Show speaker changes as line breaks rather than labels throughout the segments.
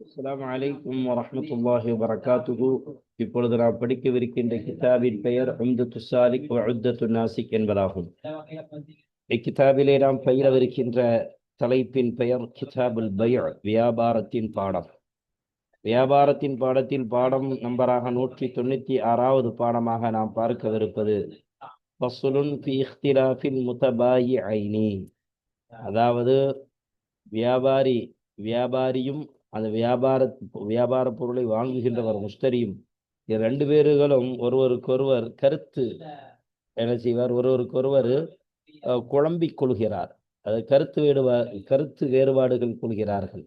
அஸ்ஸலாமு அலைக்கும் வரஹ்மத்துல்லாஹி வபரகாத்துஹு இப்பொழுது நாம் படிக்கவிருக்கின்ற கிதாபின் பெயர் உம்தத்து சாலிக் உத்தத்து நாசிக் என்பதாகும். இக்கிதாபிலே நாம் பயிலவிருக்கின்ற தலைப்பின் பெயர் கிதாபுல் பைஅ் வியாபாரத்தின் பாடம். வியாபாரத்தின் பாடத்தில் பாடம் நம்பராக நூற்றி தொண்ணூற்றி ஆறாவது பாடமாக நாம் பார்க்கவிருப்பது ஃபஸ்லுன் ஃபி இഖ்திலாஃபில் முத்தபாயிஐனி. அதாவது வியாபாரி வியாபாரியும் அந்த வியாபார வியாபார பொருளை வாங்குகின்றவர் முஸ்தரியும். ரெண்டு பேர்களும் ஒருவருக்கொருவர் கருத்து என்ன செய்வார்? ஒருவருக்கொருவர் குழம்பிக் கொள்கிறார். அது கருத்து வேறுபா கருத்து வேறுபாடுகள் கொள்கிறார்கள்.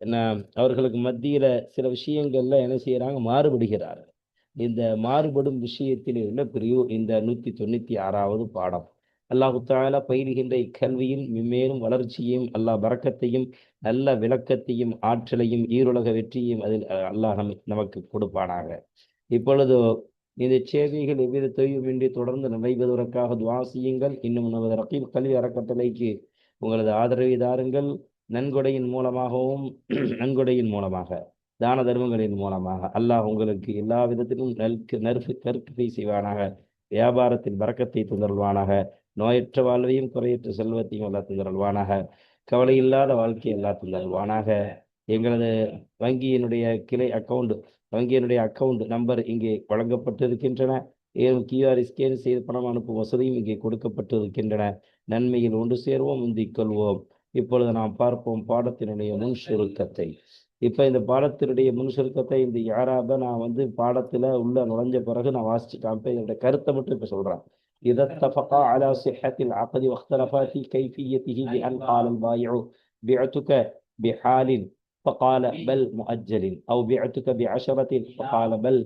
என்ன அவர்களுக்கு மத்தியில சில விஷயங்கள்ல என்ன செய்யறாங்க? மாறுபடுகிறார்கள். இந்த மாறுபடும் விஷயத்தில் உள்ள பிரிவு இந்த நூத்தி தொண்ணூத்தி ஆறாவது பாடம். அல்லாஹு தாலா பயிலுகின்ற இக்கல்வியில் மேலும் வளர்ச்சியையும் அல்லாஹ் பறக்கத்தையும் நல்ல விளக்கத்தையும் ஆற்றலையும் ஈருலக வெற்றியையும் அதில் அல்லாஹ் நம் நமக்கு கொடுப்பானாக. இப்பொழுது இந்த சேவைகள் எவ்வித தொய்வுமின்றி தொடர்ந்து நடைபெறுவதற்காக துவாசியுங்கள் இன்னும் நமது ரகீப் கல்வி அறக்கட்டளைக்கு உங்களது ஆதரவை தாருங்கள். நன்கொடையின் மூலமாகவும் நன்கொடையின் மூலமாக தான தர்மங்களின் மூலமாக அல்லாஹ் உங்களுக்கு எல்லா விதத்திலும் நல்கு நறுப்பு கற்கை செய்வானாக. வியாபாரத்தில் பறக்கத்தை தந்தருள்வானாக. நோயற்ற வாழ்வையும் குறையற்ற செல்வத்தையும் அல்லா தந்தருள்வானாக கவலை இல்லாத வாழ்க்கையை அல்லா தந்தருள்வானாக எங்களது வங்கியினுடைய கிளை அக்கவுண்ட் வங்கியினுடைய அக்கவுண்ட் நம்பர் இங்கே வழங்கப்பட்டிருக்கின்றன. ஏன் கியூஆர் ஸ்கேன் செய்து பணம் அனுப்பும் வசதியும் இங்கே கொடுக்கப்பட்டிருக்கின்றன. நன்மையில் ஒன்று சேர்வோம் முந்திக் கொள்வோம். இப்பொழுது நாம் பார்ப்போம் பாடத்தினுடைய முன் சுருக்கத்தை. இப்போ இந்த பாடத்தினுடைய முன் சுருக்கத்தை இந்த யாராக நான் வந்து பாடத்துல உள்ள நுழைஞ்ச பிறகு நான் வாசிச்சு இப்போ இதோட கருத்தை மட்டும் இப்போ சொல்றேன். إذا اتفقا على صحة العقد واختلفا في كيفيته بأن قال البائع بعتك بحال فقال بل مؤجل أو بعتك بعشرة فقال بل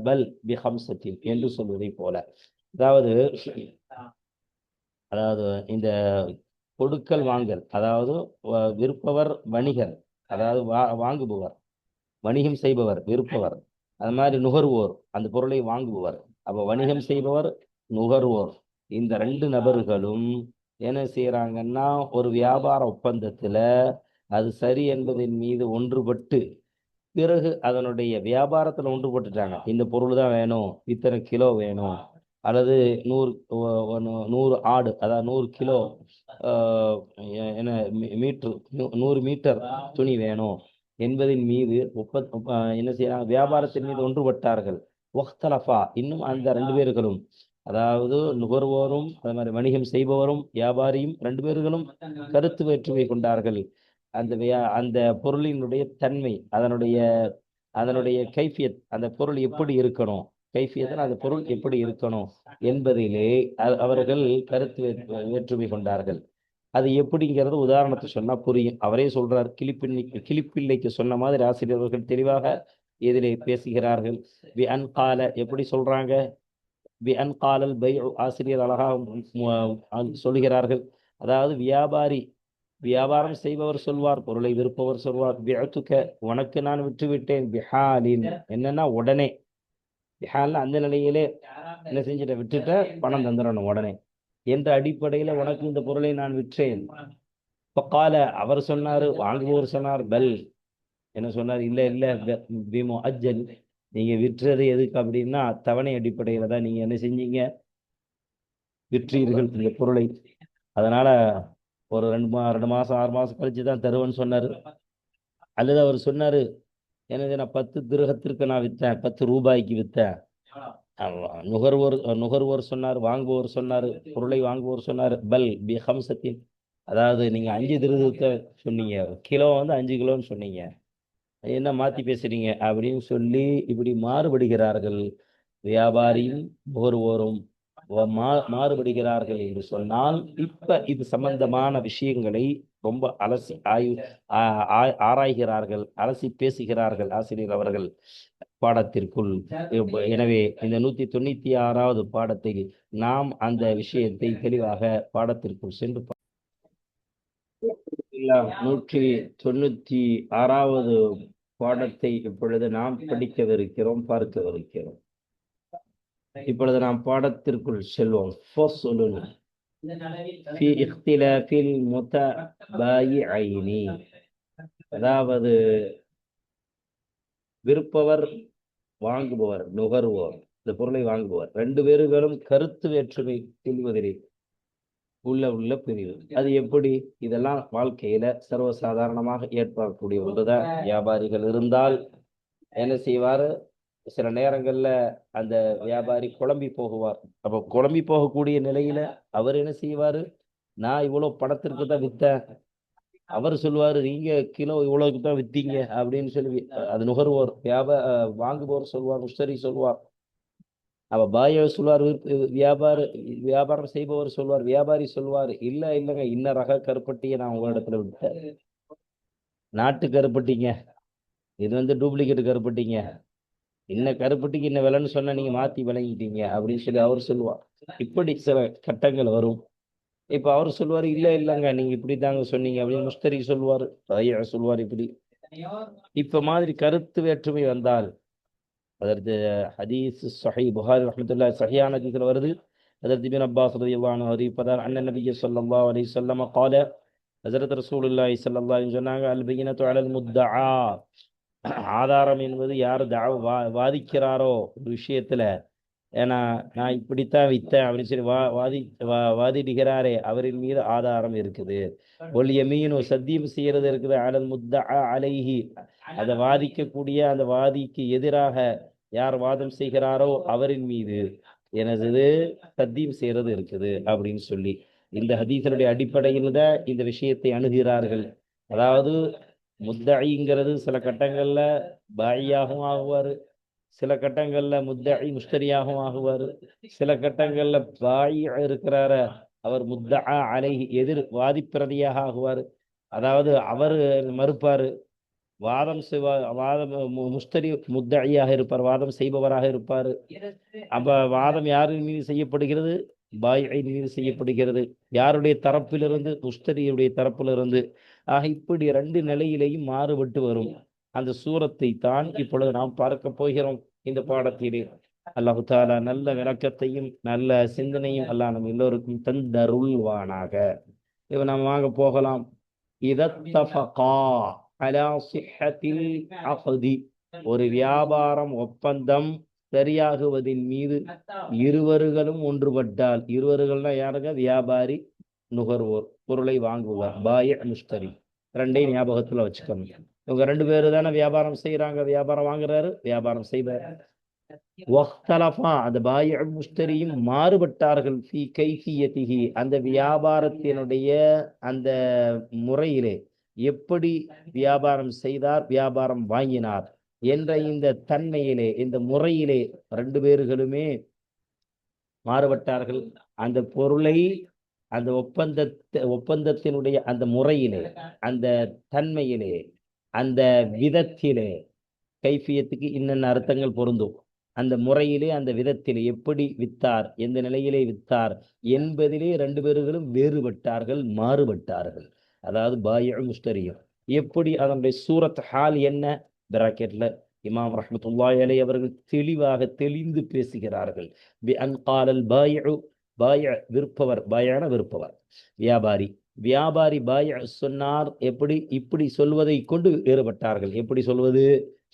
بل بخمسة என்று சொல்வதை போல அதாவது அதாவது இந்த கொடுக்கல் வாங்கல் அதாவது வ- விற்பவர் வணிகர் அதாவது வா வாங்குபவர் வணிகம் செய்பவர் விற்பவர் அது மாதிரி நுகர்வோர் அந்த பொருளை வாங்குபவர் அப்ப வணிகம் செய்பவர் நுகர்வோர். இந்த ரெண்டு நபர்களும் என்ன செய்யறாங்கன்னா ஒரு வியாபார ஒப்பந்தத்துல அது சரி என்பதின் மீது ஒன்றுபட்டு பிறகு அதனுடைய வியாபாரத்துல ஒன்றுபட்டுட்டாங்க. இந்த பொருள் தான் வேணும் இத்தனை கிலோ வேணும் அல்லது நூறு ஒன்னு- நூறு ஆடு அதாவது நூறு கிலோ ஆஹ், என்ன மீ- மீட்ரு நூ- நூறு மீட்டர் துணி வேணும் என்பதின் மீது ஒப்ப ஒப்ப- என்ன செய்யறாங்க வியாபாரத்தின் மீது ஒன்றுபட்டார்கள். ஒஹ்தலஃபா இன்னும் அந்த ரெண்டு பேர்களும். அதாவது நுகர்வோரும் அது மாதிரி வணிகம் செய்பவரும் வியாபாரியும் ரெண்டு பேர்களும் கருத்து வேற்றுமை கொண்டார்கள். அந்த வியா அந்த பொருளினுடைய தன்மை அதனுடைய அதனுடைய கைஃபியத் அந்த பொருள் எப்படி இருக்கணும் கைஃபியத்தில் அந்த பொருள் எப்படி இருக்கணும் என்பதிலே அவர்கள் கருத்து வேற்று- வேற்றுமை கொண்டார்கள். அது எப்படிங்கிறது உதாரணத்தை சொன்னா புரியும். அவரே சொல்றார் கிளிப்பிள்ளை கிளிப்பிள்ளைக்கு சொன்ன மாதிரி ஆசிரியர்கள் தெளிவாக இதிலே பேசுகிறார்கள். வி கால எப்படி சொல்றாங்க? வி அன் காலல் பை ஆசிரியர் அழகா சொல்கிறார்கள். அதாவது வியாபாரி வியாபாரம் செய்பவர் சொல்வார் பொருளை விற்பவர் சொல்வார். வியத்துக்க உனக்கு நான் விட்டுவிட்டேன் பிஹாலின். என்னன்னா உடனே. பிஹால்னு அந்த நிலையிலே என்ன செஞ்சுட்ட விட்டுட்ட பணம் தந்துடணும் உடனே. என்ற அடிப்படையில உனக்கு இந்த பொருளை நான் விற்றேன். பக்கால அவர் சொன்னாரு வாங்குபவர் சொன்னார் பெல். என்ன சொன்னார்? இல்ல இல்ல பீமோ அஜல் நீங்க விற்றது எதுக்கு அப்படின்னா தவணை அடிப்படையில தான் நீங்க என்ன செஞ்சீங்க? விற்றீர்கள் இந்த பொருளை. அதனால ஒரு ரெண்டு மா ரெண்டு மாசம் ஆறு மாசம் கழிச்சு தான் தருவேன்னு சொன்னார். அல்லது அவர் சொன்னாரு என்னது நான் பத்து திருகத்திற்கு நான் விற்றேன் பத்து ரூபாய்க்கு விற்றேன். நுகர்வோர் நுகர்வோர் சொன்னார் வாங்குவோர் சொன்னார் பொருளை வாங்குவோர் சொன்னார் பல் பி ஹம்சத்தின் அதாவது நீங்க அஞ்சு திருகத்தை சொன்னீங்க கிலோ வந்து அஞ்சு கிலோன்னு சொன்னீங்க. என்ன மாத்தி பேசுறீங்க? அப்படின்னு சொல்லி இப்படி மாறுபடுகிறார்கள். வியாபாரியும் நுகர்வோரும் மா- மாறுபடுகிறார்கள் என்று சொன்னால் இப்ப இது சம்பந்தமான விஷயங்களை ரொம்ப அலசி ஆய்வு ஆராய்கிறார்கள் அலசி பேசுகிறார்கள் ஆசிரியர் அவர்கள் பாடத்திற்குள். எனவே இந்த நூத்தி தொண்ணூத்தி ஆறாவது பாடத்தை நாம் அந்த விஷயத்தை தெளிவாக பாடத்திற்குள் சென்று நூற்றி தொண்ணூற்றி ஆறாவது பாடத்தை இப்பொழுது நாம் படிக்கவிருக்கிறோம் பார்க்கவிருக்கிறோம். இப்பொழுது நாம் பாடத்திற்குள் செல்வோம். அதாவது விருப்பவர் வாங்குபவர் நுகர்வோர் இந்த பொருளை வாங்குபவர். ரெண்டு பேர்களும் கருத்து வேற்றுமை கொள்வதிலே உள்ள உள்ள பிரிவு. அது எப்படி? இதெல்லாம் வாழ்க்கையில சர்வசாதாரணமாக ஏற்படக்கூடிய ஒன்றுதான். வியாபாரிகள் இருந்தால் என்ன செய்வாரு? சில நேரங்கள்ல அந்த வியாபாரி குழம்பி போகுவார். அப்ப குழம்பி போகக்கூடிய நிலையில அவர் என்ன செய்வாரு? நான் இவ்வளவு பணத்திற்கு தான் வித்தேன். அவர் சொல்லுவாரு நீங்க கிலோ இவ்வளவுக்கு தான் வித்தீங்க. அப்படின்னு சொல்லி அது நுகர்வோர் வியாபா வாங்குபவர் சொல்வார் முஷ்டரி சொல்வார். அவ பாயை சொல்வார் வியாபார வியாபாரம் செய்பவர் சொல்வார் வியாபாரி சொல்வார் இல்ல இல்லைங்க இன்ன ரக கருப்பட்டியை நான் உங்களிடத்துல விட்டேன். நாட்டு கருப்பட்டிங்க இது வந்து டூப்ளிகேட் கருப்பட்டிங்க. இன்ன கருப்பட்டிக்கு இன்ன விலைன்னு சொன்னா நீங்க மாத்தி விளங்கிட்டீங்க அப்படின்னு சொல்லி அவர் சொல்லுவார். இப்படி சில கட்டங்கள் வரும். இப்ப அவர் சொல்லுவார் இல்ல இல்லைங்க நீங்க இப்படி தாங்க சொன்னீங்க அப்படின்னு முஸ்தரி சொல்லுவார் பைய சொல்லுவார் இப்படி. இப்ப மாதிரி கருத்து வேற்றுமை வந்தால் அதற்கு ஹதீஸ் சஹி புகாரி ரஹமத்துல்லா சஹியான ஹதீஸில் வருது. அதற்கு பின் அப்பாஸ் ரதிவான அறிவிப்பதால் அண்ணன் நபியை சொல்லல்லா அலி சொல்லம கால ஹசரத் ரசூலுல்லாஹி சல்லல்லா சொன்னாங்க அல் பைனத்து அலல் முத்தா ஆதாரம் என்பது யார் தா வாதிக்கிறாரோ ஒரு விஷயத்துல ஏன்னா நான் இப்படித்தான் வித்தேன் அப்படின்னு சொல்லி வா வாதி வா வாதிடுகிறாரே அவரின் மீது ஆதாரம் இருக்குது. ஒல் யமீனு சத்தியம் செய்யறது இருக்குது. அலல் முத்தா அலைஹி. அதை வாதிக்கக்கூடிய அந்த வாதிக்கு எதிராக யார் வாதம் செய்கிறாரோ அவரின் மீது எனது சத்தியம் செய்யறது இருக்குது அப்படின்னு சொல்லி. இந்த ஹதீஸனுடைய அடிப்படையில் தான் இந்த விஷயத்தை அணுகிறார்கள். அதாவது முத்தாயிங்கிறது சில கட்டங்கள்ல பாயியாகவும் ஆகுவார். சில கட்டங்கள்ல முத்தாயி முஷ்டரியாகவும் ஆகுவார். சில கட்டங்கள்ல பாயி இருக்கிறார அவர் முத்தா அலை எதிர் வாதிப்பிரதியாக ஆகுவார். அதாவது அவர் மறுப்பாரு. வாதம் செய்வா வாதம் மு- முத்தாயியாக இருப்பார். வாதம் செய்பவராக இருப்பார். அப்ப வாதம் யாரின் மீது செய்யப்படுகிறது? பாயின் மீது செய்யப்படுகிறது. யாருடைய தரப்பிலிருந்து? முஷ்டரியுடைய தரப்பிலிருந்து. ஆக இப்படி ரெண்டு நிலையிலேயும் மாறுபட்டு வரும். அந்த சூரத்தை தான் இப்பொழுது நாம் பார்க்க போகிறோம். இந்த பாடத்திலே அல்லாஹு தாலா நல்ல விளக்கத்தையும் நல்ல சிந்தனையும் அல்லாஹ் நம்ம எல்லோருக்கும் தந்தருள்வானாக. இப்ப நம்ம வாங்க போகலாம். ஒரு வியாபாரம் ஒப்பந்தம் சரியாகுவதின் மீது இருவர்களும் ஒன்றுபட்டால் இருவர்கள்னா யாருங்க? வியாபாரி நுகர்வோர் பொருளை வாங்குவார் பாய முஷ்தரி. ரெண்டையும் ஞாபகத்துல வச்சுக்கணும் இவங்க ரெண்டு பேரு தானே வியாபாரம் செய்யறாங்க வியாபாரம் வாங்குறாரு வியாபாரம் செய்வார். வக்தலஃபா அந்த பாய முஷ்தரியும் மாறுபட்டார்கள் ஃபி அந்த வியாபாரத்தினுடைய அந்த முறையிலே எப்படி வியாபாரம் செய்தார் வியாபாரம் வாங்கினார் என்ற இந்த தன்மையிலே இந்த முறையிலே ரெண்டு பேர்களுமே மாறுபட்டார்கள். அந்த பொருளை அந்த ஒப்பந்தத்தை ஒப்பந்தத்தினுடைய அந்த முறையிலே அந்த தன்மையிலே அந்த விதத்திலே கைஃபியத்துக்கு இன்னென்ன அர்த்தங்கள் பொருந்தும்? அந்த முறையிலே அந்த விதத்திலே எப்படி வித்தார்? எந்த நிலையிலே வித்தார்? என்பதிலே ரெண்டு பேர்களும் வேறுபட்டார்கள் மாறுபட்டார்கள். அதாவது பாய முஷ்டரியும் எப்படி அதனுடைய சூரத் ஹால் என்ன? பிராக்கெட்ல இமாம் ரஹ்மத்துல்லாஹி அலை அவர்கள் தெளிவாக தெளிந்து பேசுகிறார்கள். பி அன் பாயு பாய விற்பவர் பாயான விற்பவர். வியாபாரி. வியாபாரி பாய் சொன்னார். எப்படி இப்படி சொல்வதை கொண்டு வேறுபட்டார்கள். எப்படி சொல்வது?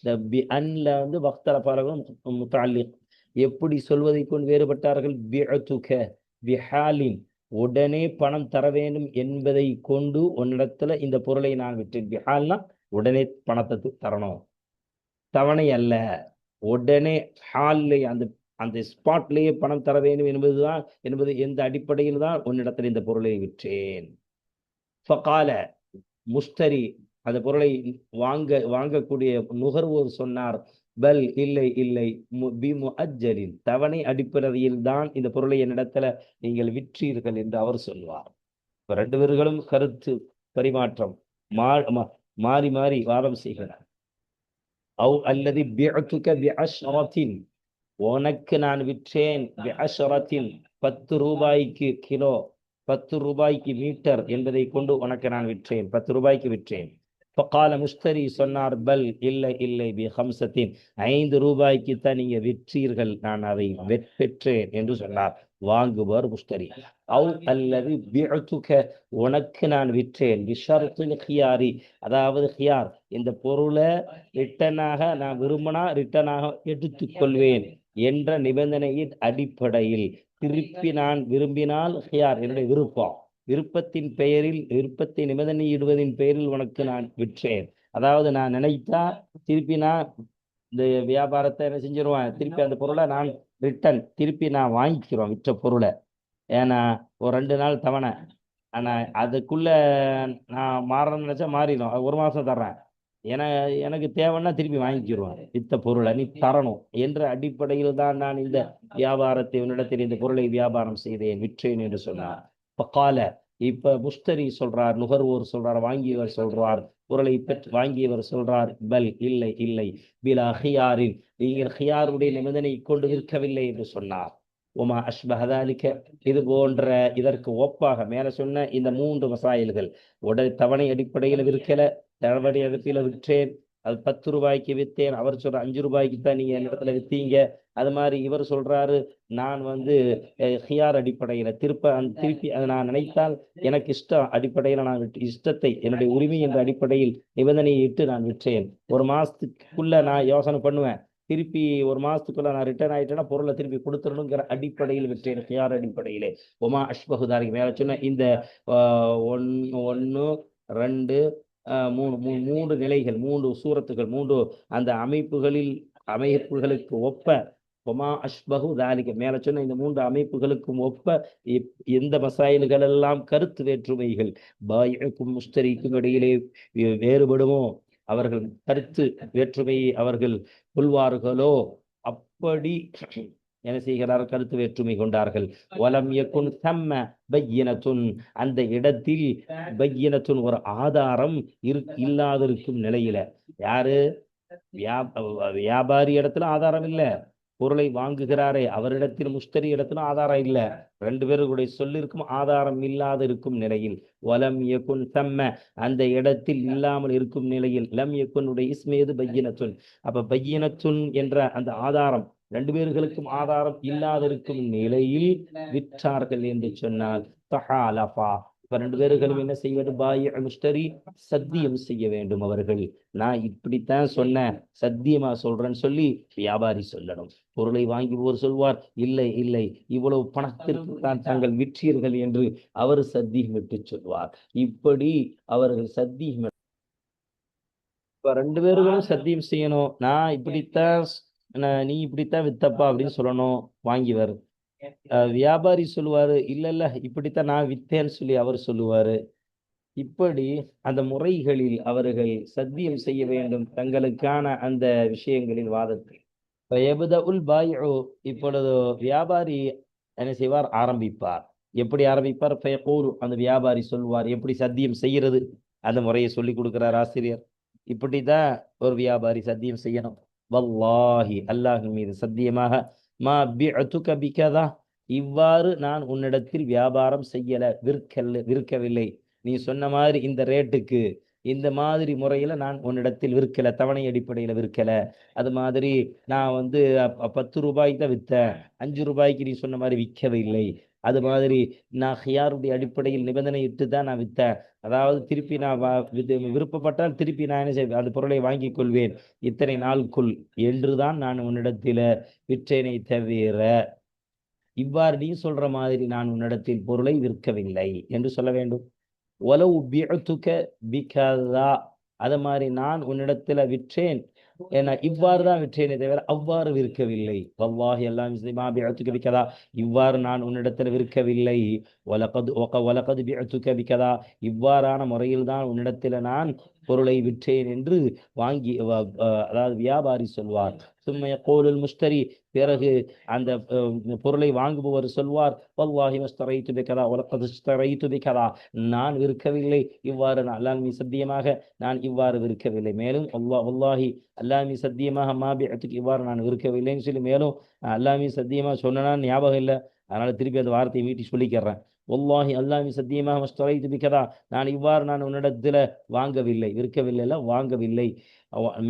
இந்த பி அன்ல வந்து பக்தர பாரகம் முத்தாலிக் எப்படி சொல்வதை கொண்டு வேறுபட்டார்கள்? பிஅதுக பிஹாலின். உடனே பணம் தர வேண்டும் என்பதை கொண்டு உன்னிடத்துல இந்த பொருளை நான் விற்றேன். பிஹால்னா உடனே பணத்தை தரணும். தவணை அல்ல. உடனே ஹால்லே அந்த அந்த ஸ்பாட்லேயே பணம் தர வேண்டும் என்பதுதான் என்பது எந்த அடிப்படையில் தான் உன்னிடத்தில் இந்த பொருளை விற்றேன். ஃபகால முஷ்தரி அந்த பொருளை வாங்க வாங்கக்கூடிய நுகர்வோர் சொன்னார். பல் இல்லை இல்லை. மு- அஜரின் தவணை அடிப்படையில் தான் இந்த பொருளை என்னிடத்துல நீங்கள் விற்றீர்கள் என்று அவர் சொல்வார். இப்ப ரெண்டு பேர்களும் கருத்து பரிமாற்றம். மா மா- மாறி மாறி வாதம் செய்கிறார். அவ் அல்லது உனக்கு நான் விற்றேன். பத்து ரூபாய்க்கு கிலோ. பத்து ரூபாய்க்கு மீட்டர் என்பதை கொண்டு உனக்கு நான் விற்றேன். பத்து ரூபாய்க்கு விற்றேன். ஃபகால முஸ்தரி சொன்னார் பல் இல்லை இல்லை பி ஹம்சத்தின். ஐந்து ரூபாய்க்கு தான் நீங்க விற்றீர்கள். நான் அதை பெற்றேன் என்று சொன்னார். வாங்குவர் முஸ்தரி அவு அல்லது பிஅத்துக உனக்கு நான் விற்றேன். பிஷர்த்தில் ஹியாரி. அதாவது ஹியார் இந்த பொருளை ரிட்டனாக நான் விரும்பினா ரிட்டனாக எடுத்துக்கொள்வேன் என்ற நிபந்தனையின் அடிப்படையில் திருப்பி நான் விரும்பினால் ஹியார். என்னுடைய விருப்பம். விருப்பத்தின் பெயரில் விருப்பத்தை நிபந்தனையிடுவதின் பெயரில் உனக்கு நான் விற்றேன். அதாவது நான் நினைத்தா திருப்பி நான் இந்த வியாபாரத்தை என்ன செஞ்சிருவேன்? திருப்பி அந்த பொருளை நான் ரிட்டன் திருப்பி நான் வாங்கிக்கிறோம் விற்ற பொருளை. ஏன்னா ஒரு ரெண்டு நாள் தவணை. ஆனால் அதுக்குள்ள நான் மாறணும்னு நினச்சா மாறிடும். அது ஒரு மாதம் தர்றேன். என எனக்கு தேவைன்னா திருப்பி வாங்கிக்கிடுவேன் வித்த பொருளை நீ தரணும் என்ற அடிப்படையில் தான் நான் இந்த வியாபாரத்தை உன்னிடத்தில் இந்த பொருளை வியாபாரம் செய்தேன் விற்றேன் என்று சொன்னார். இப்போ கால இப்ப முஸ்தரி சொல்றார் நுகர்வோர் சொல்றார் வாங்கியவர் சொல்றார் பொருளை பெற்று வாங்கியவர் சொல்றார் பல் இல்லை இல்லை பிலா ஹியாரின் நீங்கள் ஹியாருடைய நிபந்தனை கொண்டு இருக்கவில்லை என்று சொன்னார். உமா அஷ்பஹதாலிக்க இது போன்ற இதற்கு ஒப்பாக மேல சொன்ன இந்த மூன்று மசாயில்கள். உடல் தவணை அடிப்படையில் விற்கல தவணை அடிப்படையில் விற்றேன் அது பத்து ரூபாய்க்கு விற்றேன் அவர் சொல்ற அஞ்சு ரூபாய்க்கு தான் நீங்க இடத்துல வித்தீங்க. அது மாதிரி இவர் சொல்றாரு நான் வந்து ஹியார் அடிப்படையில் திருப்ப திருப்பி அதை நான் நினைத்தால் எனக்கு இஷ்டம் அடிப்படையில் நான் விட்டு இஷ்டத்தை என்னுடைய உரிமை என்ற அடிப்படையில் நிபந்தனையை இட்டு நான் விற்றேன். ஒரு மாசத்துக்குள்ள நான் யோசனை பண்ணுவேன். திருப்பி ஒரு மாசத்துக்குள்ள நான் ரிட்டர்ன் ஆயிட்டேன்னா பொருளை திருப்பி கொடுத்துடணுங்கிற அடிப்படையில் விற்றேன் ஹியார் அடிப்படையிலே? ஒமா அஷ்பகுதாரிக்கு மேல சொன்ன இந்த ஒன் ஒன்று ரெண்டு மூணு மூன்று நிலைகள் மூன்று சூரத்துகள் மூன்று அந்த அமைப்புகளில் அமைப்புகளுக்கு ஒப்ப ஒமா அஷ்பகு தாலிக மேல சொன்ன இந்த மூன்று அமைப்புகளுக்கும் ஒப்ப எந்த மசாயல்கள் எல்லாம் கருத்து வேற்றுமைகள்? பாய்க்கும் முஸ்தரிக்கும் இடையிலே வேறுபடுமோ? அவர்கள் கருத்து வேற்றுமையை அவர்கள் கொள்வார்களோ? அப்படி என்ன செய்கிறார் கருத்து வேற்றுமை கொண்டார்கள். வலம் யக்குன் செம்ம பையினத்துன். அந்த இடத்தில் பையினத்துன் ஒரு ஆதாரம் இரு இல்லாதிருக்கும் நிலையில. யாரு? வியாபாரி இடத்துல ஆதாரம் இல்லை. பொருளை வாங்குகிறாரே. அவரிடத்தில் முஸ்தரி இடத்துல ஆதாரம் இல்லை. ரெண்டு பேருடைய சொல்லிருக்கும் ஆதாரம் இல்லாத இருக்கும் நிலையில். வலம் யகுன் தம்ம அந்த இடத்தில் இல்லாமல் இருக்கும் நிலையில். லம் இயக்குனுடைய இஸ்மேது பையினத்துன். அப்ப பையினத்துன் என்ற அந்த ஆதாரம் ரெண்டு பேர்களுக்கும் ஆதாரம் இல்லாதிருக்கும் நிலையில் விற்றார்கள் என்று சொன்னால் தஹாலஃபா. இப்ப ரெண்டு பேர்களும் என்ன செய்ய வேண்டும்? பாய் முஷ்டரி சத்தியம் செய்ய வேண்டும் அவர்கள். நான் இப்படித்தான் சொன்னேன் சத்தியமா சொல்றேன்னு சொல்லி வியாபாரி சொல்லணும். பொருளை வாங்குவோர் சொல்வார் இல்லை இல்லை இவ்வளவு பணத்திற்கு தான் தாங்கள் விற்றீர்கள் என்று அவர் சத்தியம் விட்டு சொல்வார். இப்படி அவர்கள் சத்தியம் இப்ப ரெண்டு பேர்களும் சத்தியம் செய்யணும். நான் இப்படித்தான் நீ இப்படித்தான் வித்தப்பா அப்படின்னு சொல்லணும் வாங்கிவர் வியாபாரி சொல்லுவாரு இல்ல இல்ல இப்படித்தான் நான் வித்தேன்னு சொல்லி அவர் சொல்லுவாரு. இப்படி அந்த முறைகளில் அவர்கள் சத்தியம் செய்ய வேண்டும் தங்களுக்கான அந்த விஷயங்களில் வாதத்தில் இப்பொழுது வியாபாரி என்ன செய்வார்? ஆரம்பிப்பார். எப்படி ஆரம்பிப்பார்? ஃபயகூல் அந்த வியாபாரி சொல்வார் எப்படி சத்தியம் செய்யறது அந்த முறையை சொல்லி கொடுக்கிறார் ஆசிரியர். இப்படிதான் ஒரு வியாபாரி சத்தியம் செய்யணும். வல்லாஹி அல்லாஹின் மீது சத்தியமாக மா பிஅத்துக பிகதா. இவ்வாறு நான் உன்னிடத்தில் வியாபாரம் செய்யல விற்கல விற்கவில்லை. நீ சொன்ன மாதிரி இந்த ரேட்டுக்கு இந்த மாதிரி முறையில் நான் உன்னிடத்தில் விற்கலை தவணை அடிப்படையில் விற்கலை. அது மாதிரி நான் வந்து பத்து ரூபாய்க்கு தான் விற்றேன் அஞ்சு ரூபாய்க்கு நீ சொன்ன மாதிரி விற்கவில்லை. அது மாதிரி நான் ஹியாருடைய அடிப்படையில் நிபந்தனை இட்டு தான் நான் விற்றேன் அதாவது திருப்பி நான் விருப்பப்பட்டால் திருப்பி நான் என்ன செய்வேன்? அந்த பொருளை வாங்கிக் கொள்வேன். இத்தனை நாளுக்குள் என்றுதான் நான் உன்னிடத்தில் விற்றேனை தவிர இவ்வாறு நீ சொல்ற மாதிரி நான் உன்னிடத்தில் பொருளை விற்கவில்லை. என்று சொல்ல வேண்டும். ஒலவு பிஅத்துக பிகதா அது மாதிரி நான் உன்னிடத்துல விற்றேன். ஏன்னா இவ்வாறு தான் விற்றேனே தவிர அவ்வாறு விற்கவில்லை. வல்லாஹி எல்லாம் பிஅத்துக பிகதா இவ்வாறு நான் உன்னிடத்துல விற்கவில்லை. ஒலகது ஒக ஒலகது பிஅத்துக பிகதா இவ்வாறான முறையில் தான் உன்னிடத்துல நான் பொருளை விற்றேன் என்று வாங்கி அதாவது வியாபாரி சொல்வார். சும்மைய கோலுல் முஷ்டரி பிறகு அந்த பொருளை வாங்குபவர் சொல்வார் வல்லாஹி மஸ்தரை பிகதா உலகது ஸ்தரைத்து நான் விற்கவில்லை. இவ்வாறு அல்லாமி சத்தியமாக நான் இவ்வாறு விற்கவில்லை. மேலும் அல்லா வல்லாஹி அல்லாமி சத்தியமாக மாபியத்துக்கு இவ்வாறு நான் விற்கவில்லைன்னு சொல்லி மேலும் அல்லாமி சத்தியமாக சொன்னான்னு ஞாபகம் இல்லை. அதனால திருப்பி அந்த வார்த்தையை மீட்டி சொல்லிக்கிறேன். ஒல்லாஹி அல்லாமி சத்தியமாக மஸ்தரைத்து பிகதா. நான் இவ்வாறு நான் உன்னிடத்துல வாங்கவில்லை விற்கவில்லை வாங்கவில்லை.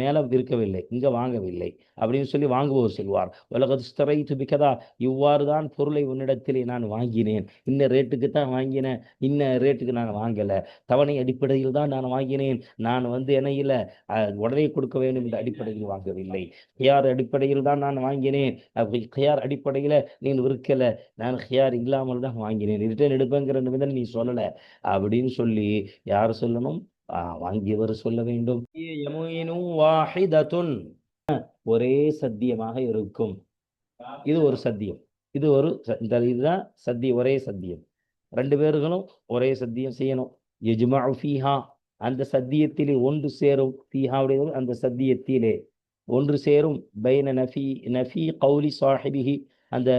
மேலே விற்கவில்லை இங்கே வாங்கவில்லை அப்படின்னு சொல்லி வாங்குவோர் செல்வார். உலகத்து உலகஸ்தரை துபிக்கதா இவ்வாறு தான் பொருளை உன்னிடத்திலே நான் வாங்கினேன். இன்ன ரேட்டுக்கு தான் வாங்கினேன் இன்ன ரேட்டுக்கு நான் வாங்கலை. தவணை அடிப்படையில் தான் நான் வாங்கினேன். நான் வந்து என்னையில் உடனே கொடுக்க வேண்டும் என்ற அடிப்படையில் வாங்கவில்லை. ஹியார் அடிப்படையில் தான் நான் வாங்கினேன். ஹியார் அடிப்படையில் நீ விற்கலை. நான் ஹியார் இல்லாமல் தான் வாங்கினேன். ரிட்டர்ன் எடுப்பேங்கிற நிமிடம் நீ சொல்லலை அப்படின்னு சொல்லி யார் சொல்லணும்? வாங்கியவர் சொல்ல வேண்டும். ஒரே சத்தியமாக இருக்கும். இது ஒரு சத்தியம். இது ஒரு இந்த இதுதான் சத்தியம் ஒரே சத்தியம். ரெண்டு பேர்களும் ஒரே சத்தியம் செய்யணும். ஃபீஹா அந்த சத்தியத்திலே ஒன்று சேரும். ஃபீஹாவுடைய அந்த சத்தியத்திலே ஒன்று சேரும். பைன நஃபி நஃபி கௌலி சாஹிபிஹி அந்த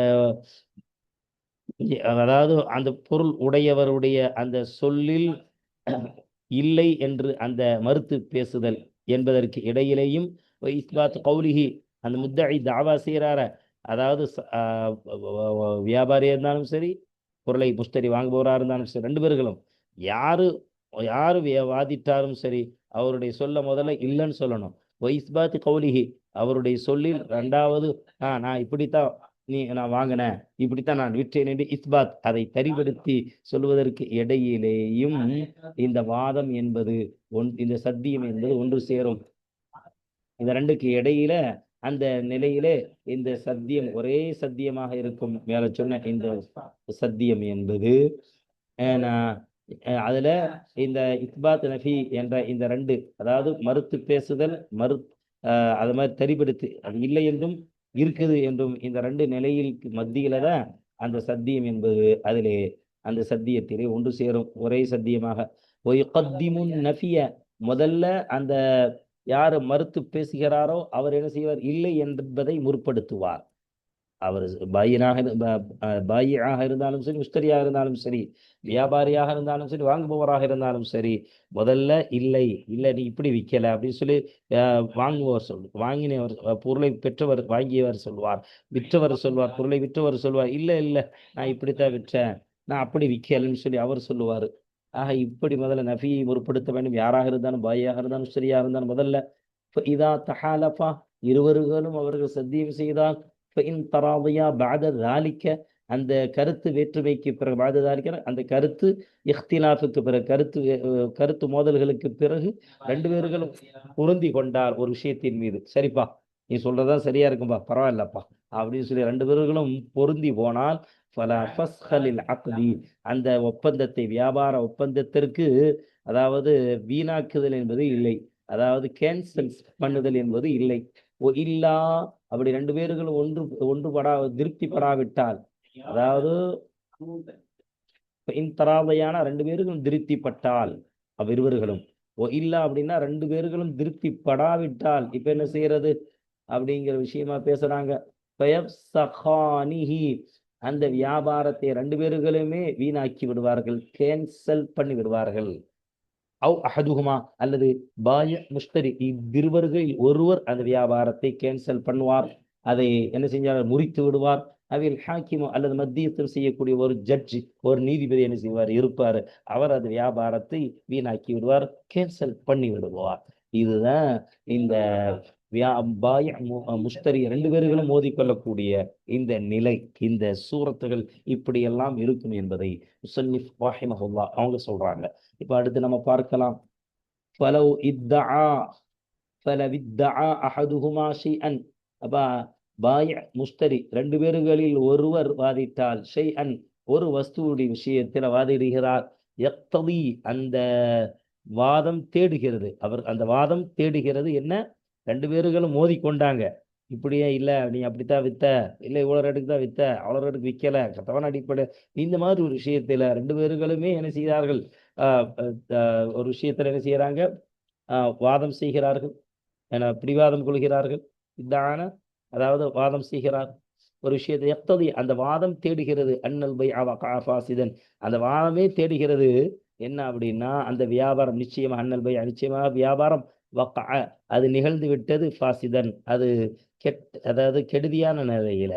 அதாவது அந்த பொருள் உடையவருடைய அந்த சொல்லில் இல்லை என்று அந்த மறுத்து பேசுதல் என்பதற்கு இடையிலேயும் இஸ்பாத் கௌலிஹி அந்த முத்தாயி தாவா செய்கிறார அதாவது ச- இருந்தாலும் சரி பொருளை முஸ்தரி வாங்குபவராக இருந்தாலும் சரி ரெண்டு பேர்களும். யாரு யாரு வே- வாதிட்டாலும் சரி அவருடைய சொல்ல முதல்ல இல்லைன்னு சொல்லணும். வைஸ்பாத் கௌலிஹி அவருடைய சொல்லில் ரெண்டாவது ஆ நான் இப்படித்தான் நீ நான் வாங்கினேன். இப்படித்தான் நான் விற்றேன் என்று இஸ்பாத் அதை தரிபடுத்தி சொல்வதற்கு இடையிலேயும் இந்த வாதம் என்பது ஒன் இந்த சத்தியம் என்பது ஒன்று சேரும். இந்த ரெண்டுக்கு இடையில அந்த நிலையிலே இந்த சத்தியம் ஒரே சத்தியமாக இருக்கும். மேல சொன்ன இந்த சத்தியம் என்பது அஹ் நான், அஹ் அதுல இந்த இக்பாத் நஃபி என்ற இந்த ரெண்டு அதாவது மறுத்து பேசுதல் மறு அது மாதிரி தெரிபடுத்து அது இல்லை என்றும் இருக்குது என்றும் இந்த ரெண்டு நிலையில் மத்தியில தான் அந்த சத்தியம் என்பது அதிலே அந்த சத்தியத்திலே ஒன்று சேரும். ஒரே சத்தியமாக நஃபிய. முதல்ல அந்த யார் மறுத்து பேசுகிறாரோ அவர் என்ன செய்வார்? இல்லை என்பதை முற்படுத்துவார். அவர் பாயினாக பாயியாக இருந்தாலும் சரி முஸ்தரியாக இருந்தாலும் சரி வியாபாரியாக இருந்தாலும் சரி வாங்குபவராக இருந்தாலும் சரி முதல்ல இல்லை இல்லை நீ இப்படி விற்கலை அப்படின்னு சொல்லி அஹ், வாங்குபவர் சொல் வாங்கினவர் பொருளை பெற்றவர் வாங்கியவர் சொல்வார். விற்றவர் சொல்வார் பொருளை விற்றவர் சொல்வார். இல்லை இல்லை நான் இப்படித்தான் விற்றேன் நான் அப்படி விற்கலைன்னு சொல்லி அவர் சொல்லுவார். ஆக இப்படி முதல்ல நஃபியை முற்படுத்த வேண்டும். யாராக இருந்தாலும் பாயாக இருந்தாலும் சரியாக இருந்தாலும் முதல்ல இதா தஹாலப்பா இருவர்களும் அவர்கள் சத்தியம் செய்தால் இன் தராவையா பாததாலிக்க அந்த கருத்து வேற்றுமைக்கு பிறகு பாததாலிக்க அந்த கருத்து இஹ்திலாஃபுக்கு பிறகு கருத்து கருத்து மோதல்களுக்கு பிறகு ரெண்டு பேர்களும் உறுந்தி கொண்டார் ஒரு விஷயத்தின் மீது. சரிப்பா நீ சொல்றதான் சரியா இருக்கும்பா பரவாயில்லப்பா. அப்படின்னு சொல்லி ரெண்டு பேர்களும் பொருந்தி போனால் பல ஃபஸ்ஹலில் அக்லி அந்த ஒப்பந்தத்தை வியாபார ஒப்பந்தத்திற்கு அதாவது வீணாக்குதல் என்பது இல்லை. அதாவது கேன்சல் பண்ணுதல் என்பது இல்லை. இல்லா அப்படி ரெண்டு பேர்களும் ஒன்று ஒன்றுபடா திருப்திப்படாவிட்டால் அதாவது இன்தராதையான ரெண்டு பேர்களும் திருப்திப்பட்டால் அவ்விருவர்களும் ஓ இல்ல அப்படின்னா ரெண்டு பேர்களும் திருப்திப்படாவிட்டால் இப்ப என்ன செய்யறது? அப்படிங்கிற விஷயமா பேசுறாங்க. அந்த வியாபாரத்தை ரெண்டு பேர்களுமே வீணாக்கி விடுவார்கள் கேன்சல் பண்ணி விடுவார்கள். அவ் அஹதுகுமா அல்லது பாய முஷ்தரி. இவ்விருவர்களில் ஒருவர் அந்த வியாபாரத்தை கேன்சல் பண்ணுவார். அதை என்ன செஞ்சார்? முறித்து விடுவார். அவில் ஹாக்கிமோ அல்லது மத்தியத்தில் செய்யக்கூடிய ஒரு ஜட்ஜி ஒரு நீதிபதி என்ன செய்வார்? இருப்பார். அவர் அந்த வியாபாரத்தை வீணாக்கி விடுவார் கேன்சல் பண்ணி விடுவார். இதுதான் இந்த வியா பாய முஷ்தரி ரெண்டு பேர்களும் மோதிக்கொள்ளக்கூடிய இந்த நிலை இந்த சூரத்துகள் இப்படியெல்லாம் இருக்கும் என்பதை முசன்னிஃப் வாஹிமஹுல்லா அவங்க சொல்றாங்க. இப்ப அடுத்து நம்ம பார்க்கலாம். ஃபலவ் பல வித்தா இத்தஆ அஹதுஹுமா ஷைஅன். அப்பா பாய முஸ்தரி ரெண்டு பேர்களில் ஒருவர் வாதிட்டால் அன் ஒரு வஸ்துவுடைய விஷயத்தில் வாதிடுகிறார். யக்ததி அந்த வாதம் தேடுகிறது. அவர் அந்த வாதம் தேடுகிறது என்ன? ரெண்டு பேர்களும் மோதி கொண்டாங்க இப்படியே இல்லை நீ அப்படித்தான் வித்த. இல்லை இவ்வளவு ரேட்டுக்கு தான் வித்த. அவ்வளோ ரேட்டுக்கு விற்கலை கத்தவன் அடிப்படை. இந்த மாதிரி ஒரு விஷயத்தில் ரெண்டு பேர்களுமே என்ன செய்தார்கள்? ஒரு விஷயத்தில் என்ன செய்கிறாங்க வாதம் செய்கிறார்கள். என பிடிவாதம் கொள்கிறார்கள். இதான அதாவது வாதம் செய்கிறார். ஒரு விஷயத்தை எத்தது அந்த வாதம் தேடுகிறது. அண்ணல் பை ஃபாசிதன். அந்த வாதமே தேடுகிறது. என்ன அப்படின்னா அந்த வியாபாரம் நிச்சயமாக அண்ணல் பை நிச்சயமாக வியாபாரம் வக்கா அது நிகழ்ந்து விட்டது ஃபாசிதன். அது கெட் அதாவது கெடுதியான நிலையில.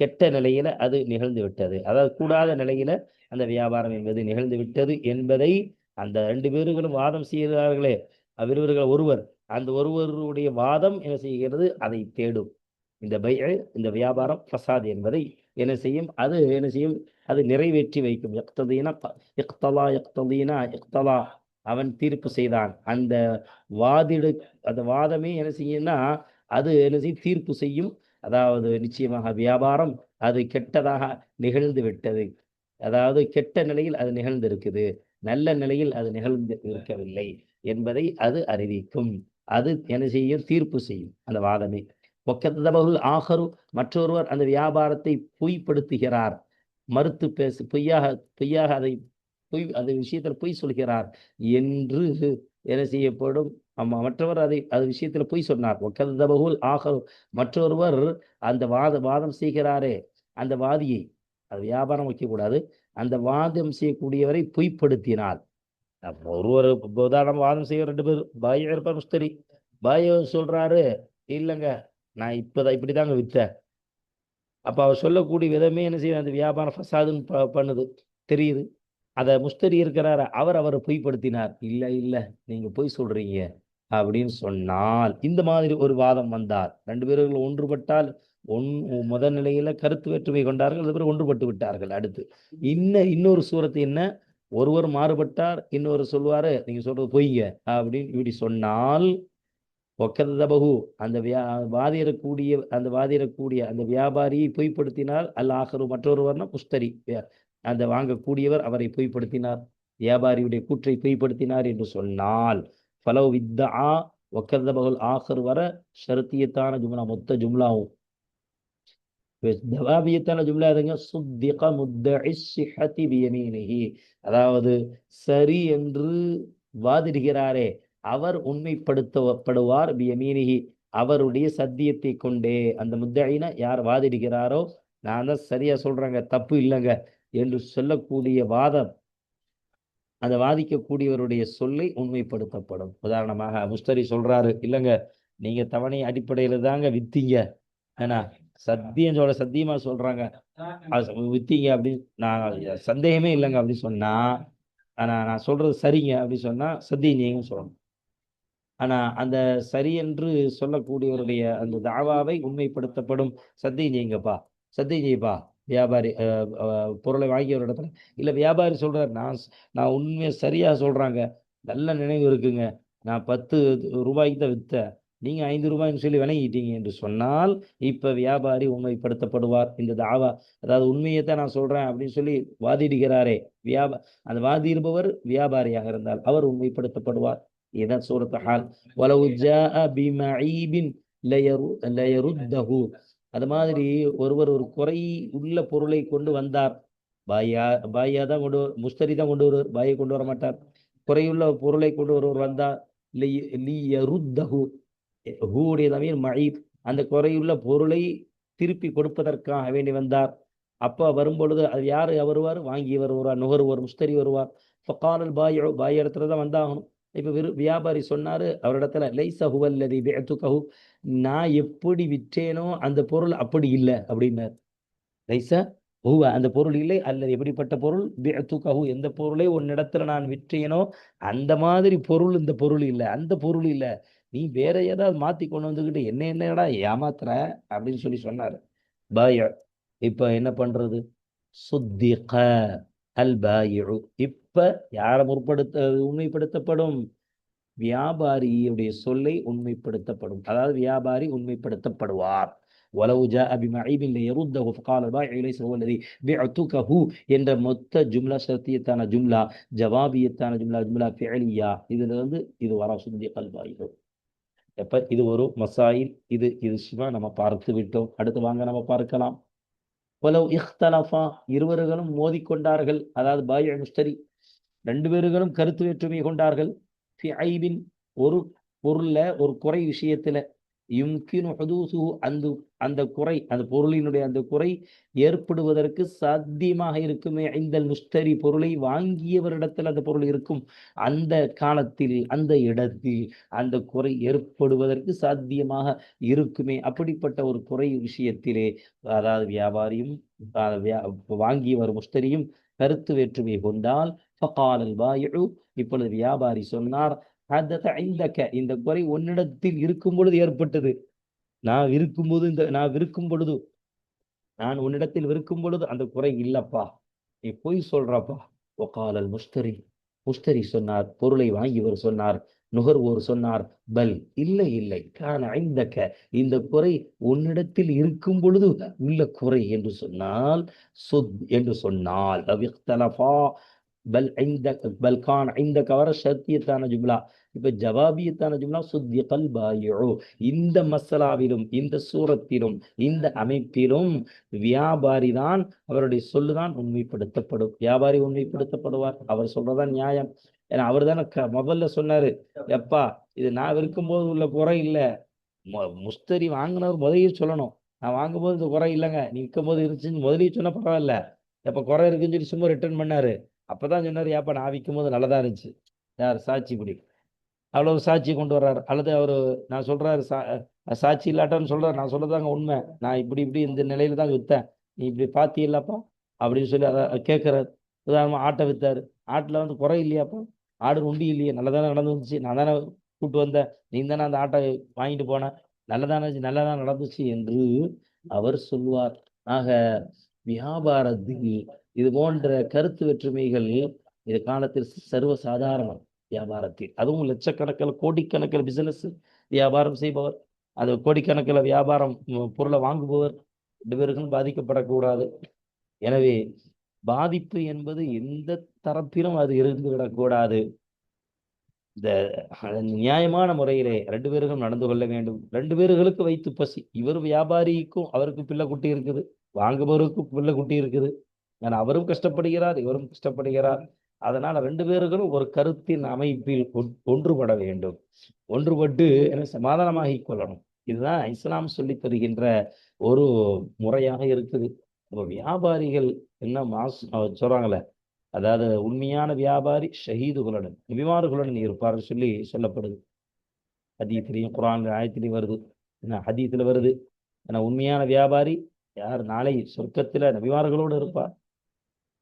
கெட்ட நிலையில அது நிகழ்ந்து விட்டது. அதாவது கூடாத நிலையில அந்த வியாபாரம் என்பது நிகழ்ந்து விட்டது என்பதை அந்த ரெண்டு பேர்களும் வாதம் செய்கிறார்களே. அவ்விருவர்கள் ஒருவர் அந்த ஒருவருடைய வாதம் என்ன செய்கிறது? அதை தேடும். இந்த பை இந்த வியாபாரம் ஃபசாத் என்பதை என்ன செய்யும்? அது என்ன செய்யும்? அது நிறைவேற்றி வைக்கும். எக்ததீனா எக்தலா எக்ததீனா எக்தலா அவன் தீர்ப்பு செய்தான். அந்த வாதிடு அந்த வாதமே என்ன செய்யும்னா அது என்ன செய்யும்? தீர்ப்பு செய்யும். அதாவது நிச்சயமாக வியாபாரம் அது கெட்டதாக நிகழ்ந்து விட்டது அதாவது கெட்ட நிலையில் அது நிகழ்ந்திருக்குது. நல்ல நிலையில் அது நிகழ்ந்து இருக்கவில்லை என்பதை அது அறிவிக்கும். அது என்ன செய்யும்? தீர்ப்பு செய்யும் அந்த வாதமே. ஒக்கத்தபகுல் ஆகரு மற்றொருவர் அந்த வியாபாரத்தை பொய்ப்படுத்துகிறார். மறுத்து பேசு பொய்யாக பொய்யாக அதை பொய் அந்த விஷயத்தில் பொய் சொல்கிறார் என்று என்ன செய்யப்படும்? ஆமா மற்றவர் அதை அது விஷயத்தில் பொய் சொன்னார். ஒக்கத்தபகுல் ஆக மற்றொருவர் அந்த வாத வாதம் செய்கிறாரே அந்த வாதியை அது வியாபாரம் வைக்கக்கூடாது அந்த வாதம் செய்யக்கூடியவரை பொய்ப்படுத்தினார். ஒருவர் உதாரணம் வாதம் செய்ய ரெண்டு பேர் பாய் இருப்பார் முஸ்தரி. பாய சொல்றாரு இல்லைங்க நான் இப்போதான் இப்படி தாங்க விற்றேன் அப்போ அவர் சொல்லக்கூடிய விதமே என்ன செய்ய அந்த வியாபாரம் ஃபசாதுன்னு ப பண்ணுது. தெரியுது. அதை முஸ்தரி இருக்கிறார? அவர் அவரை பொய்ப்படுத்தினார். இல்லை இல்லை நீங்கள் பொய் சொல்றீங்க. அப்படின்னு சொன்னால் இந்த மாதிரி ஒரு வாதம் வந்தார் ரெண்டு பேர்கள் ஒன்றுபட்டால் ஒன் முதல் நிலையில கருத்து வேற்றுமை கொண்டார்கள் அது பிறகு ஒன்றுபட்டு விட்டார்கள். அடுத்து இன்ன இன்னொரு சூரத்து என்ன? ஒருவர் மாறுபட்டார் இன்னொரு சொல்லுவாரு நீங்க சொல்றது பொய்ங்க. அப்படின்னு இப்படி சொன்னால் ஒக்கதபகு அந்த வியா வாதிடக்கூடிய அந்த வாதிடக்கூடிய அந்த வியாபாரியை பொய்ப்படுத்தினால் அல்ல ஆகரு மற்றொருவர்னா புஸ்தரி அந்த வாங்கக்கூடியவர் அவரை பொய்ப்படுத்தினார் வியாபாரியுடைய கூற்றை பொய்ப்படுத்தினார் என்று சொன்னால் ஃபலவ் வித்தா பகல் ஆகர் வர ஷருத்தியத்தான ஜும்லா மொத்த ஜும்லாவும். ஜவாபியத்தான ஜும்லா எதுங்க? சுத்திக அதாவது சரி என்று வாதிடுகிறாரே அவர் உண்மைப்படுத்தப்படுவார் பியமீனிஹி அவருடைய சத்தியத்தை கொண்டே அந்த முத்தழின யார் வாதிடுகிறாரோ நான் தான் சரியா சொல்றேங்க தப்பு இல்லைங்க. என்று சொல்லக்கூடிய வாதம் அந்த வாதிக்கக்கூடியவருடைய சொல்லை உண்மைப்படுத்தப்படும். உதாரணமாக முஸ்தரி சொல்றாரு இல்லைங்க நீங்க தவணை அடிப்படையில தாங்க வித்தீங்க. ஏன்னா சத்தியம் சொல்ல சத்தியமா சொல்றாங்க. வித்தீங்க அப்படின்னு நான் சந்தேகமே இல்லைங்க அப்படின்னு சொன்னா ஆனா நான் சொல்றது சரிங்க அப்படின்னு சொன்னா சத்தியம் நீங்க சொல்லணும். ஆனா அந்த சரி என்று சொல்லக்கூடியவருடைய அந்த தாவாவை உண்மைப்படுத்தப்படும். சத்தியம் செய்யுங்கப்பா சத்தியம் செய்யப்பா வியாபாரி பொருளை வாங்கிய ஒரு இடத்துல. இல்லை வியாபாரி சொல்றாரு நான் நான் உண்மையை சரியா சொல்றாங்க. நல்ல நினைவு இருக்குங்க. நான் பத்து ரூபாய்க்கு தான் விற்றேன் நீங்க ஐந்து ரூபாய்னு சொல்லி விளங்கிட்டீங்க. என்று சொன்னால் இப்ப வியாபாரி உண்மைப்படுத்தப்படுவார். இந்த தாவா அதாவது உண்மையை தான் நான் சொல்றேன் அப்படின்னு சொல்லி வாதிடுகிறாரே. வியாபா அந்த வாதிடுபவர் வியாபாரியாக இருந்தால் அவர் உண்மைப்படுத்தப்படுவார். இதுதான் சூரத்து ஹால். அது மாதிரி ஒருவர் ஒரு குறை உள்ள பொருளை கொண்டு வந்தார். பாயா பாயா தான் கொண்டு முஸ்தரி தான் கொண்டு வருவார் பாயை கொண்டு வர மாட்டார். குறையுள்ள பொருளை கொண்டு ஒருவர் வந்தார். ஹூடைய தமிழ் மயீப் அந்த குறையுள்ள பொருளை திருப்பி கொடுப்பதற்காக வேண்டி வந்தார். அப்போ வரும்பொழுது அது யார் வருவார்? வாங்கி வருவார் நுகர்வோர் முஸ்தரி வருவார். ஃபக்கானல் பாய் பாய் இடத்துல தான் வந்தாகணும். இப்போ வெறும் வியாபாரி சொன்னாரு அவரிடத்துல லைச ஹுவல்லதி பிஅத்துகஹு நான் எப்படி விற்றேனோ அந்த பொருள் அப்படி இல்லை அப்படின்னார். லைச ஹுவ அந்த பொருள் இல்லை அல்லது எப்படிப்பட்ட பொருள்? பிஅத்துகஹு எந்த பொருளை உன்னிடத்துல நான் விற்றேனோ அந்த மாதிரி பொருள் இந்த பொருள் இல்லை அந்த பொருள் இல்லை. நீ வேற ஏதாவது மாத்தி கொண்டு வந்துக்கிட்டு என்ன என்னடா ஏமாத்துற? அப்படின்னு சொல்லி சொன்னாரு. பாய இப்ப என்ன பண்றது? சுத்திக அல் பாயிழு யார முற்படுத்த உண்மைப்படுத்தப்படும்? வியாபாரியுடைய சொல்லை உண்மைப்படுத்தப்படும். அதாவது வியாபாரி உண்மைப்படுத்தப்படுவார். என்ற மொத்த ஜும்லா சத்தியத்தான ஜும்லா ஜவாபியத்தான ஜும்லா ஜும்லா ஃபிஅலியா இதுல இருந்து இது வரா சுந்தி கல்பாயிகள் எப்ப இது ஒரு மசாயில் இது இது சிவா நம்ம பார்த்து விட்டோம். அடுத்து வாங்க நம்ம பார்க்கலாம். பலவ் இஹ்தலஃபா இருவர்களும் மோதிக்கொண்டார்கள். அதாவது பாய் முஸ்தரி ரெண்டு பேர்களும் கருத்து வேற்றுமை கொண்டார்கள். ஐபின் ஒரு பொருள்ல ஒரு குறை விஷயத்துல யும்கினு அந்த அந்த குறை அந்த பொருளினுடைய அந்த குறை ஏற்படுவதற்கு சாத்தியமாக இருக்குமே. இந்த முஸ்தரி பொருளை வாங்கியவரிடத்தில் அந்த பொருள் இருக்கும். அந்த காலத்தில் அந்த இடத்தில் அந்த குறை ஏற்படுவதற்கு சாத்தியமாக இருக்குமே. அப்படிப்பட்ட ஒரு குறை விஷயத்திலே அதாவது வியாபாரியும் வாங்கியவர் முஸ்தரியும் கருத்து வேற்றுமை கொண்டால் ஃபகால் பாயு இப்பொழுது வியாபாரி சொன்னார் ஹதத இந்தக. இந்த குறை உன்னிடத்தில் இருக்கும் பொழுது ஏற்பட்டது. நான் இருக்கும்போது இந்த நான் விருக்கும் பொழுது நான் உன்னிடத்தில் விருக்கும் பொழுது அந்த குறை இல்லப்பா. நீ பொய் சொல்றப்பா. ஒகாலல் முஷ்தரி முஷ்தரி சொன்னார் பொருளை வாங்கியவர் சொன்னார் நுகர்வோர் சொன்னார் பல் இல்லை இல்லை. கான ஐந்தக்க இந்த குறை உன்னிடத்தில் இருக்கும் பொழுது உள்ள குறை என்று சொன்னால் சொத் என்று சொன்னால் பல் ஐந்த பல் கான் ஐந்த கவர சத்தியத்தான ஜும்லா இப்ப ஜவாபியத்தான ஜும்லா சுத்திய கல்பாயோ இந்த மசலாவிலும் இந்த சூரத்திலும் இந்த அமைப்பிலும் வியாபாரி தான் அவருடைய சொல்லுதான் உண்மைப்படுத்தப்படும் வியாபாரி உண்மைப்படுத்தப்படுவார் அவர் சொல்றதான் நியாயம் ஏன்னா அவர் தானே முதல்ல சொன்னாரு எப்பா இது நான் இருக்கும்போது உள்ள குறை இல்லை முஸ்தரி வாங்கினவர் முதலையே சொல்லணும் நான் வாங்கும்போது இந்த குறை இல்லைங்க நீ போது இருந்துச்சுன்னு முதலையே சொன்னா பரவாயில்ல எப்ப குறை இருக்குன்னு சொல்லி சும்மா ரிட்டர்ன் பண்ணாரு. அப்பதான் சொன்னார் ஏப்பா நான் விற்கும் போது இருந்துச்சு. யார்? சாட்சி இப்படி அவ்வளவு சாட்சி கொண்டு வர்றாரு. அல்லது அவர் நான் சொல்றாரு சா சாட்சி இல்லாட்டான்னு சொல்றாரு. நான் சொல்றதாங்க உண்மை. நான் இப்படி இப்படி இந்த நிலையில தான் வித்தேன். நீ இப்படி பாத்தியில்லப்பா? அப்படின்னு சொல்லி அதை கேட்கறாரு உதாரணமாக ஆட்டை வித்தாரு. ஆட்டில் வந்து குறை இல்லையாப்பா? ஆடு உண்டி இல்லையே. நல்லதானே நடந்துருந்துச்சு நான் தானே கூப்பிட்டு வந்தேன். நீ தானே அந்த ஆட்டை வாங்கிட்டு போன. நல்லதானே நல்லதான் நடந்துச்சு என்று அவர் சொல்வார் ஆக வியாபாரத்தில் இது போன்ற கருத்து வேற்றுமைகள் இது காலத்தில் சர்வ சாதாரணம் வியாபாரத்தில். அதுவும் லட்சக்கணக்கில் கோடிக்கணக்கில் பிசினஸ் வியாபாரம் செய்பவர். அது கோடிக்கணக்கில் வியாபாரம் பொருளை வாங்குபவர். ரெண்டு பாதிக்கப்படக்கூடாது. எனவே பாதிப்பு என்பது எந்த தரப்பிலும் அது இருந்து விடக்கூடாது. இந்த நியாயமான முறையிலே ரெண்டு பேருக்கும் நடந்து கொள்ள வேண்டும். ரெண்டு பேர்களுக்கு வைத்து பசி. இவர் வியாபாரிக்கும் அவருக்கு பிள்ளை குட்டி இருக்குது. வாங்குபவருக்கும் பிள்ளை குட்டி இருக்குது. ஏன்னா அவரும் கஷ்டப்படுகிறார் இவரும் கஷ்டப்படுகிறார். அதனால ரெண்டு பேர்களும் ஒரு கருத்தின் அமைப்பில் ஒன்றுபட வேண்டும். ஒன்றுபட்டு என சமாதானமாகி கொள்ளணும். இதுதான் இஸ்லாம் சொல்லி தருகின்ற ஒரு முறையாக இருக்குது. இப்போ வியாபாரிகள் என்ன மாசு சொல்றாங்களே அதாவது உண்மையான வியாபாரி ஷஹீதுகளுடன் நபிமார்களுடன் இருப்பார் சொல்லி சொல்லப்படுது. ஹதீத்திலையும் குரான் ஆயத்திலையும் வருது என்ன அதீத்துல வருது. ஏன்னா உண்மையான வியாபாரி யார் நாளை சொர்க்கத்துல நபிமார்களோடு இருப்பார்?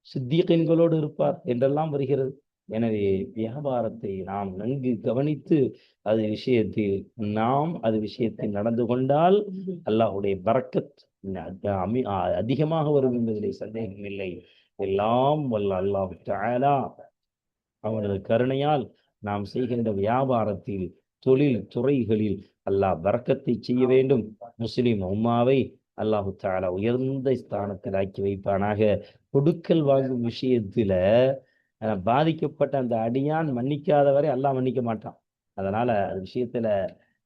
சித்தியகன்களோடு இருப்பார்? என்றெல்லாம் வருகிறது. எனவே வியாபாரத்தை நாம் நன்கு கவனித்து அது விஷயத்தில் நாம் அது விஷயத்தில் நடந்து கொண்டால் அல்லாஹுடைய பறக்கத் அதிகமாக வரும் என்பதிலே சந்தேகம் இல்லை. எல்லாம் வல்ல அல்லாஹ் அவனது கருணையால் நாம் செய்கின்ற வியாபாரத்தில் தொழில் துறைகளில் அல்லாஹ் பறக்கத்தை செய்ய வேண்டும். முஸ்லிம் உம்மாவை அல்லாஹு தாலா உயர்ந்த ஸ்தானத்தில் ஆக்கி வைப்பானாக. கொடுக்கல் வாங்கும் விஷயத்துல பாதிக்கப்பட்ட அந்த அடியான் மன்னிக்காத வரை அல்லாஹ் மன்னிக்க மாட்டான். அதனால அது விஷயத்துல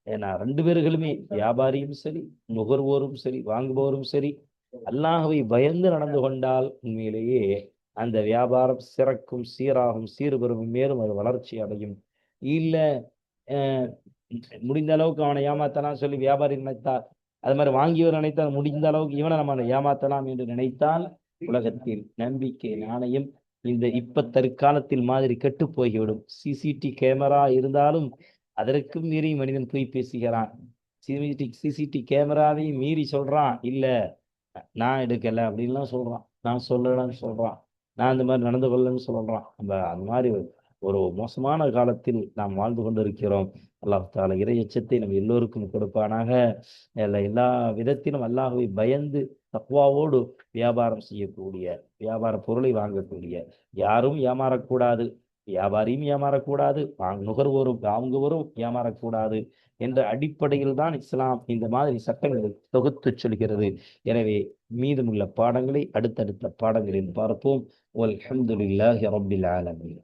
ஏன்னா ரெண்டு பேர்களுமே வியாபாரியும் சரி நுகர்வோரும் சரி வாங்குபவரும் சரி அல்லாஹவை பயந்து நடந்து கொண்டால் உண்மையிலேயே அந்த வியாபாரம் சிறக்கும் சீராகும் சீர்பெறும் மேலும் அது வளர்ச்சி அடையும். இல்ல முடிந்த அளவுக்கு அவனை ஏமாத்தலாம் சொல்லி வியாபாரி நினைத்தார் அது மாதிரி வாங்கியவர் நினைத்தால் முடிந்த அளவுக்கு இவனை நம்ம ஏமாத்தலாம் என்று நினைத்தால் உலகத்தில் நம்பிக்கை நாணயம் இந்த இப்ப தற்காலத்தில் மாதிரி கெட்டு போய்விடும். சிசிடி கேமரா இருந்தாலும் அதற்கும் மீறி மனிதன் போய் பேசுகிறான். சிசிடி சிசிடி கேமராவையும் மீறி சொல்றான். இல்ல நான் எடுக்கல அப்படின்லாம் சொல்றான். நான் சொல்லலன்னு சொல்றான். நான் இந்த மாதிரி நடந்து கொள்ளன்னு சொல்றான். நம்ம அந்த மாதிரி ஒரு மோசமான காலத்தில் நாம் வாழ்ந்து கொண்டிருக்கிறோம். அல்லாஹ் தால இறை எச்சத்தை நம்ம எல்லோருக்கும் கொடுப்பானாக. எல்லா விதத்திலும் அல்லாஹுவை பயந்து தக்குவாவோடு வியாபாரம் செய்யக்கூடிய வியாபார பொருளை வாங்கக்கூடிய. யாரும் ஏமாறக்கூடாது. வியாபாரியும் ஏமாறக்கூடாது. நுகர்வோரும் வாங்குவோரும் ஏமாறக்கூடாது என்ற அடிப்படையில் தான் இஸ்லாம் இந்த மாதிரி சட்டங்களை தொகுத்து சொல்கிறது. எனவே மீதமுள்ள பாடங்களை அடுத்தடுத்த பாடங்களில் பார்ப்போம். அல்ஹம்துலில்லாஹி ரபில் ஆலமீன்.